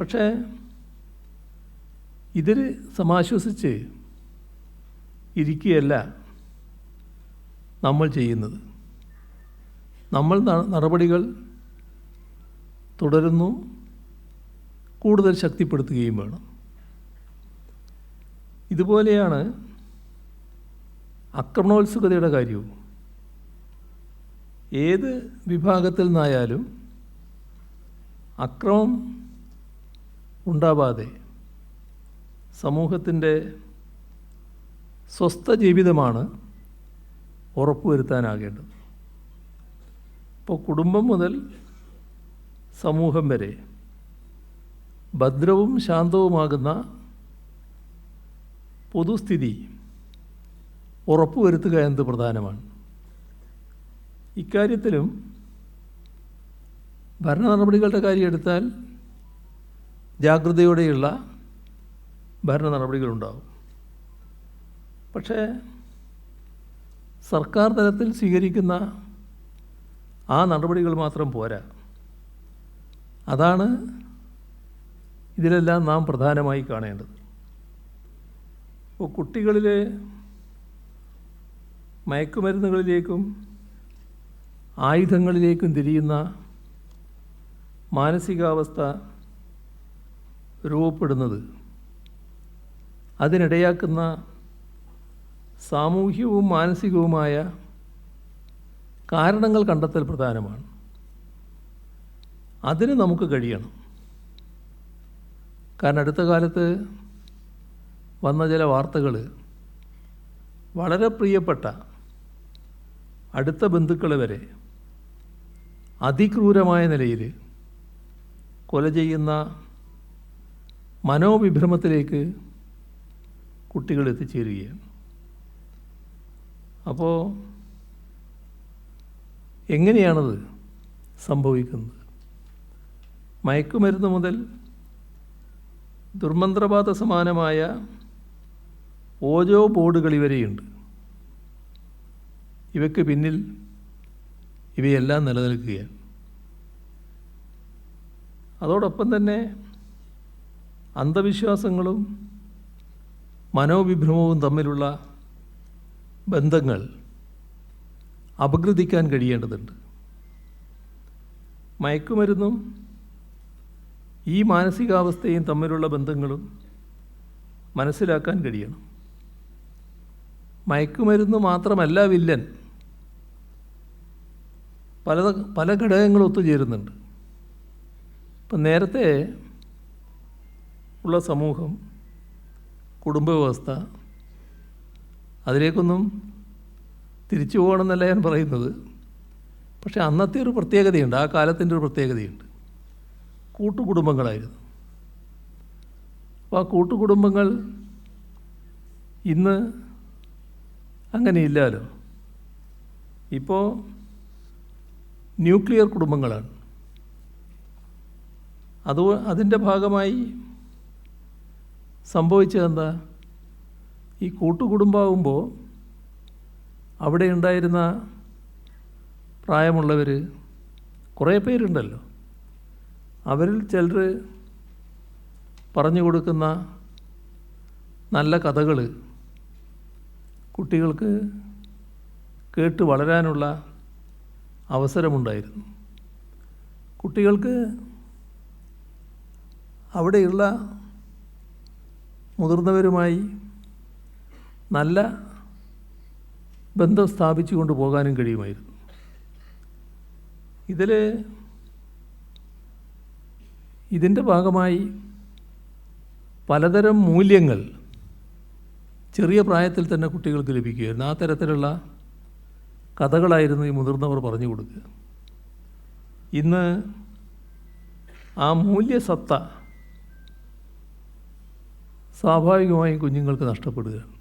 പക്ഷേ ഇതിൽ സമാശ്വസിച്ച് ഇരിക്കുകയല്ല നമ്മൾ ചെയ്യുന്നത്. നമ്മൾ നടപടികൾ തുടരുന്നു കൂടുതൽ ശക്തിപ്പെടുത്തുകയും വേണം. ഇതുപോലെയാണ് അക്രമണോത്സുകതയുടെ കാര്യവും. ഏത് വിഭാഗത്തിൽ നിന്നായാലും അക്രമം ഉണ്ടാവാതെ സമൂഹത്തിന്റെ സ്വസ്ഥ ജീവിതമാണ് ഉറപ്പുവരുത്താനാകേണ്ടത്. ഇപ്പോൾ കുടുംബം മുതൽ സമൂഹം വരെ ഭദ്രവും ശാന്തവുമാകുന്ന പൊതുസ്ഥിതി ഉറപ്പുവരുത്തുക എന്നത് പ്രധാനമാണ്. ഇക്കാര്യത്തിലും ഭരണ നടപടികളുടെ കാര്യം എടുത്താൽ ജാഗ്രതയോടെയുള്ള ഭരണ നടപടികളുണ്ടാകും പക്ഷേ സർക്കാർ തലത്തിൽ സ്വീകരിക്കുന്ന ആ നടപടികൾ മാത്രം പോരാ. അതാണ് ഇതിലെല്ലാം നാം പ്രധാനമായി കാണേണ്ടത്. ഇപ്പോൾ കുട്ടികളിൽ മയക്കുമരുന്നുകളിലേക്കും ആയുധങ്ങളിലേക്കും തിരിയുന്ന മാനസികാവസ്ഥ രൂപപ്പെടുന്നത്. അതിനിടയാക്കുന്ന സാമൂഹ്യവും മാനസികവുമായ കാരണങ്ങൾ കണ്ടെത്തൽ പ്രധാനമാണ്. അതിന് നമുക്ക് കഴിയണം. കാരണം അടുത്ത കാലത്ത് വന്ന ചില വാർത്തകൾ വളരെ പ്രിയപ്പെട്ട അടുത്ത ബന്ധുക്കൾ വരെ അതിക്രൂരമായ നിലയിൽ കൊല ചെയ്യുന്ന മനോവിഭ്രമത്തിലേക്ക് കുട്ടികൾ എത്തിച്ചേരുകയാണ്. അപ്പോൾ എങ്ങനെയാണത് സംഭവിക്കുന്നത്? മയക്കുമരുന്ന് മുതൽ ദുർമന്ത്രവാദ സമാനമായ ഓരോ ബോർഡുകൾ വരെയുണ്ട്. ഇവയ്ക്ക് പിന്നിൽ ഇവയെല്ലാം നിലനിൽക്കുകയാണ്. അതോടൊപ്പം തന്നെ അന്ധവിശ്വാസങ്ങളും മനോവിഭ്രമവും തമ്മിലുള്ള ബന്ധങ്ങൾ അപഗ്രഥിക്കാൻ കഴിയേണ്ടതുണ്ട്. മയക്കുമരുന്നും ഈ മാനസികാവസ്ഥയും തമ്മിലുള്ള ബന്ധങ്ങളും മനസ്സിലാക്കാൻ കഴിയണം. മയക്കുമരുന്ന് മാത്രമല്ല വില്ലൻ. പല പല ഘടകങ്ങൾ ഒത്തുചേരുന്നുണ്ട്. ഇപ്പം നേരത്തെ ഉള്ള സമൂഹം കുടുംബ വ്യവസ്ഥ അതിലേക്കൊന്നും തിരിച്ചു പോകണമെന്നല്ല ഞാൻ പറയുന്നത്. പക്ഷേ അന്നത്തെ ഒരു പ്രത്യേകതയുണ്ട് ആ കാലത്തിന്റെ ഒരു പ്രത്യേകതയുണ്ട്. കൂട്ടുകുടുംബങ്ങളായിരുന്നു. അപ്പോൾ ആ കൂട്ടുകുടുംബങ്ങൾ ഇന്ന് അങ്ങനെയില്ലല്ലോ. ഇപ്പോൾ ന്യൂക്ലിയർ കുടുംബങ്ങളാണ്. അത് അതിന്റെ ഭാഗമായി സംഭവിച്ചതെന്താ? ഈ കൂട്ടുകുടുംബമാകുമ്പോൾ അവിടെ ഉണ്ടായിരുന്ന പ്രായമുള്ളവർ കുറേ പേരുണ്ടല്ലോ. അവരിൽ ചിലർ പറഞ്ഞു കൊടുക്കുന്ന നല്ല കഥകൾ കുട്ടികൾക്ക് കേട്ട് വളരാനുള്ള അവസരമുണ്ടായിരുന്നു. കുട്ടികൾക്ക് അവിടെയുള്ള മുതിർന്നവരുമായി നല്ല ബന്ധം സ്ഥാപിച്ചു കൊണ്ട് പോകാനും കഴിയുമായിരുന്നു. ഇതിൽ ഇതിന്റെ ഭാഗമായി പലതരം മൂല്യങ്ങൾ ചെറിയ പ്രായത്തിൽ തന്നെ കുട്ടികൾക്ക് ലഭിക്കുകയായിരുന്നു. ആ തരത്തിലുള്ള കഥകളായിരുന്നു ഈ മുതിർന്നവർ പറഞ്ഞു കൊടുക്കുക. ഇന്ന് ആ മൂല്യസത്ത സ്വാഭാവികമായും കുഞ്ഞുങ്ങൾക്ക് നഷ്ടപ്പെടുകയാണ്.